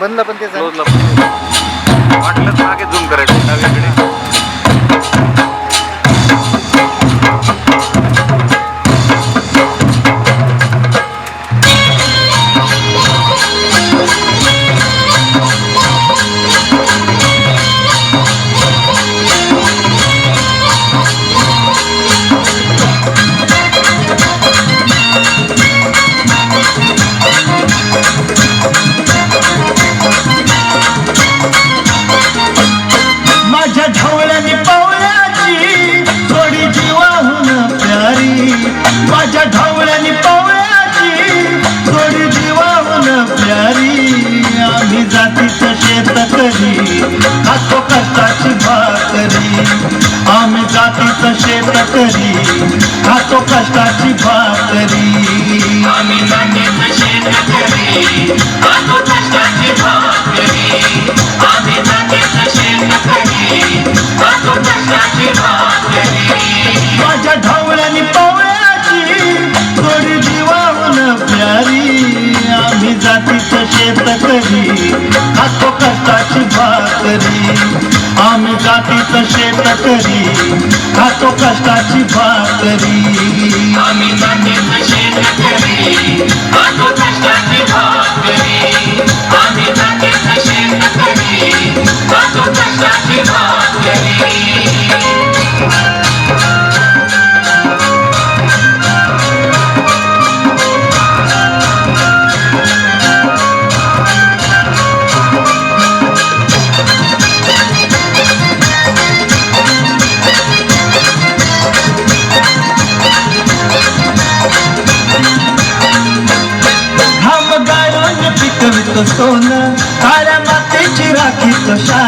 बंद पण क्लोजला वाटलं तर मागे झूम करायचं डावीकडे. जातीचं शेतकरी खातो कष्टाची भाकरी. आम्ही जाती तसे शेतकरी खातो कष्टाची भाकरी. आम्ही जातीचं शेतकरी खातो कष्टाची भाकरी. आम्ही जातीचं शेतकरी खातो कष्टाची भाकरी. सोनं काळ्या मातेची राखी तो शान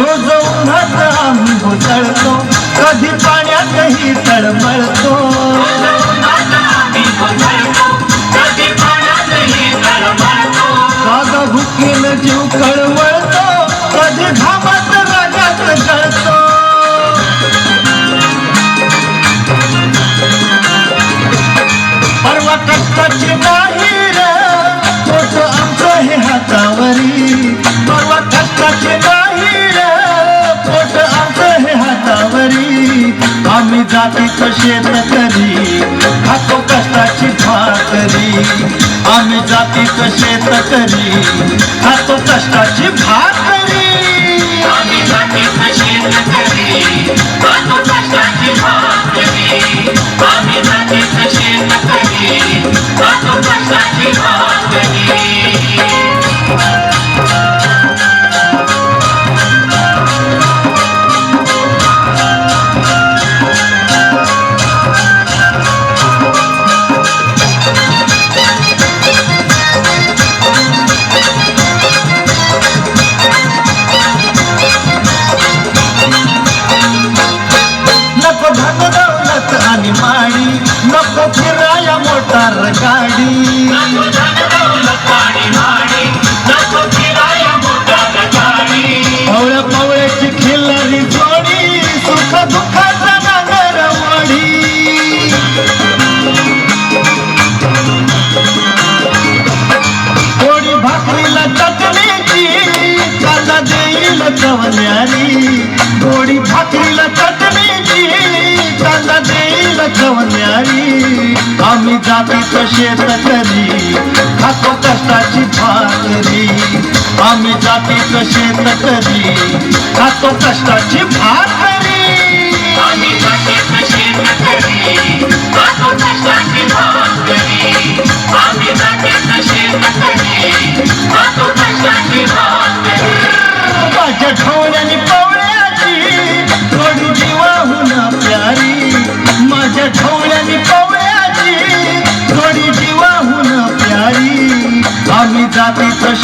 रोज उन्हात आम्ही घुसळतो कधी पाण्यातही तळमळतो. कागा भुकीन जीव कळवळतो कधी घामात राजात जळतो. हाताची नाही रे पोट आमचं हे हातावरी. परवा कष्टाची नाही रे पोट आमचं हे हातावरी. आम्ही जातीचं शेतकरी खातो कष्टाची भाकरी. आम्ही जातीचं शेतकरी खातो कष्टाची भाकरी. चवल्यारी गोडी भाकरीला चटणीची कांदा देईल चवल्यारी आम्ही जातीचं शेतकरी खातो कष्टाची भाकरी. आम्ही जातीचं शेतकरी खातो कष्टाची भाकरी. आम्ही जातीचं शेतकरी, खातो कष्टाची भाकरी. आम्ही जातीचं शेतकरी,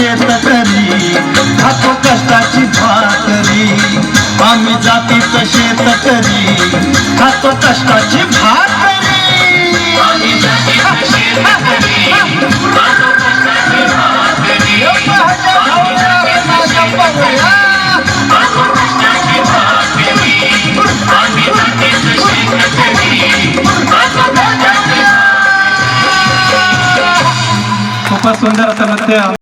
शेतकरी खातो कष्टाची भाकरी. आम्ही जातीचं शेतकरी खातो कष्टाची भाकरी. आम्ही खातो कष्टाची भाकरी. खूपच सुंदर असं नृत्य.